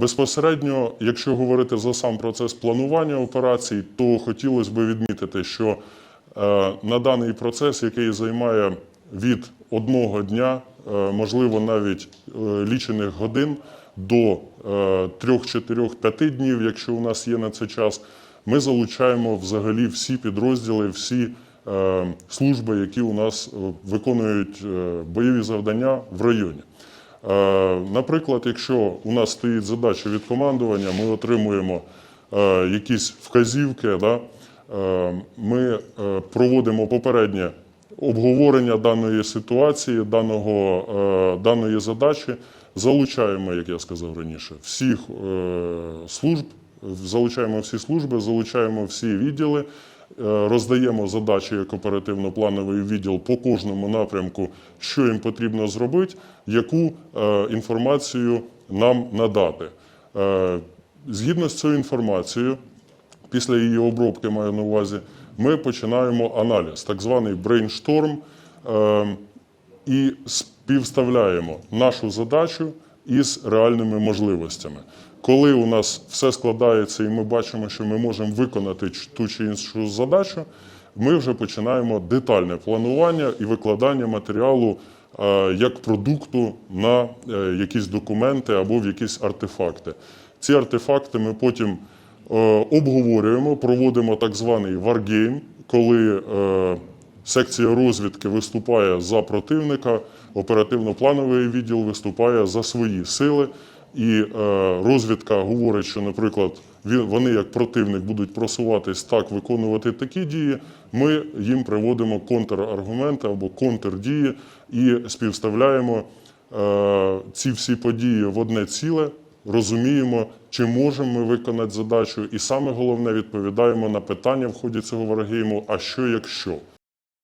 Безпосередньо, якщо говорити за сам процес планування операцій, то хотілося б відмітити, що е, на даний процес, який займає від одного дня, е, можливо, навіть е, лічених годин до 3-4-5 днів, якщо у нас є на це час, ми залучаємо взагалі всі підрозділи, всі служби, які у нас виконують бойові завдання в районі. Е, Наприклад, якщо у нас стоїть задача від командування, ми отримуємо е, якісь вказівки, е, ми проводимо попереднє обговорення даної ситуації, даної задачі, залучаємо, як я сказав раніше, всіх служб, залучаємо всі служби, залучаємо всі відділи. Е, Роздаємо задачі як оперативно-плановий відділ по кожному напрямку, що їм потрібно зробити, яку е, інформацію нам надати. Е, Згідно з цією інформацією, після її обробки маю на увазі, ми починаємо аналіз, так званий брейншторм, е, і співставляємо нашу задачу із реальними можливостями. Коли у нас все складається і ми бачимо, що ми можемо виконати ту чи іншу задачу, ми вже починаємо детальне планування і викладання матеріалу е, як продукту на е, якісь документи або в якісь артефакти. Ці артефакти ми потім е, обговорюємо, проводимо так званий варгейм, коли секція розвідки виступає за противника, оперативно-плановий відділ виступає за свої сили. І е, розвідка говорить, що, наприклад, вони як противник будуть просуватись так, виконувати такі дії. Ми їм приводимо контраргументи або контрдії і співставляємо е, ці всі події в одне ціле, розуміємо, чи можемо ми виконати задачу, і саме головне відповідаємо на питання в ході цього варгейму, а що якщо.